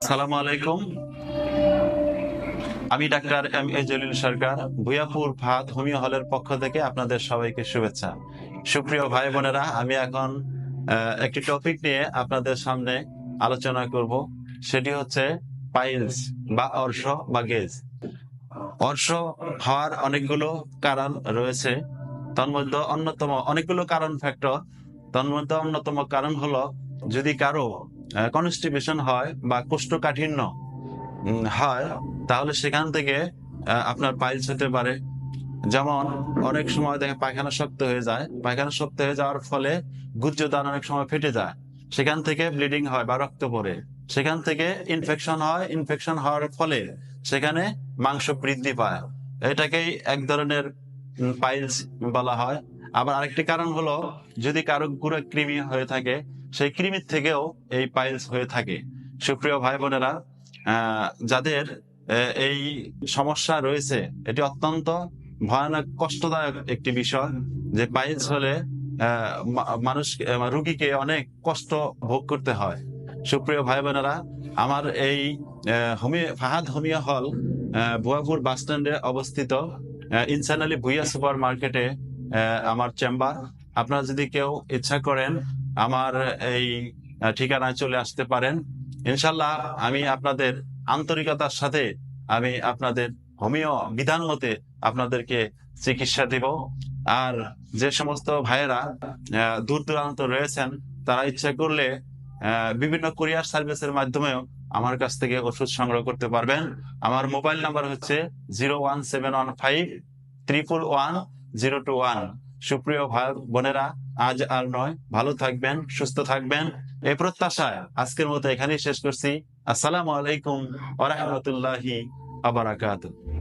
সালাম আলাইকুম। আমি doctor M A Jalil Sarkar, Bhuapur ভাত হোমিও হলের পক্ষ থেকে আপনাদের সবাইকে শুভেচ্ছা। সুপ্রিয় ভাই বোনেরা, আমি এখন একটি টপিক নিয়ে আপনাদের সামনে আলোচনা করব। সেটি হচ্ছে পাইলস বা অর্শ বা গেজ। অর্শ হওয়ার অনেকগুলো কারণ রয়েছে। তন্মধ্যে অন্যতম, অনেকগুলো কারণ ফ্যাক্টর তন্মধ্যে অন্যতম কারণ হলো, যদি কারও কনস্টিপেশন হয় বা কোষ্ঠকাঠিন্য হয়, তাহলে সেখান থেকে আপনার পাইলস হতে পারে। যেমন, অনেক সময় দেখে পায়খানা শক্ত হয়ে যায়। পায়খানা শক্ত হয়ে যাওয়ার ফলে গুজ্জদান অনেক সময় ফেটে যায়। সেখান থেকে ব্লিডিং হয় বা রক্ত পড়ে। সেখান থেকে ইনফেকশন হয় ইনফেকশন হওয়ার ফলে সেখানে মাংস বৃদ্ধি পায়। এটাকেই এক ধরনের পাইলস বলা হয়। আবার আরেকটি কারণ হলো, যদি কারও গুঁড়ো কৃমি হয়ে থাকে সেই কৃমির থেকেও এই পাইলস হয়ে থাকে। সুপ্রিয় ভাই বোনেরা যাদের এই সমস্যা রয়েছে, এটি অত্যন্ত ভয়ানক, কষ্টদায়ক একটি বিষয় যে পাইলস হলে মানুষ রুগীকে অনেক কষ্ট ভোগ করতে হয়। সুপ্রিয় ভাই বোনেরা আমার এই হোমিও, ফাহাদ হোমিও হল ভুয়াপুর বাস স্ট্যান্ডে অবস্থিত ইনসান আলী ভুইয়া সুপার মার্কেটে আমার চেম্বার। আপনারা যদি কেউ ইচ্ছা করেন আমার এই ঠিকানায় চলে আসতে পারেন। ইনশাল্লাহ আমি আপনাদের আন্তরিকতার সাথে আমি আপনাদের হোমিও বিধান মতে আপনাদেরকে চিকিৎসা দিব। আর যে সমস্ত ভাইয়েরা দূর দূরান্ত রয়েছেন, তারা ইচ্ছা করলে বিভিন্ন কুরিয়ার সার্ভিসের মাধ্যমেও আমার কাছ থেকে ওষুধ সংগ্রহ করতে পারবেন। আমার মোবাইল নাম্বার হচ্ছে zero one seven one five triple one zero two one. সুপ্রিয় ভাই বোনেরা, আজ আর নয়। ভালো থাকবেন, সুস্থ থাকবেন। এ প্রত্যাশায় আজকের মতো এখানেই শেষ করছি। আসসালামু আলাইকুম ওরহমতুল্লাহি আবারাকাতুহ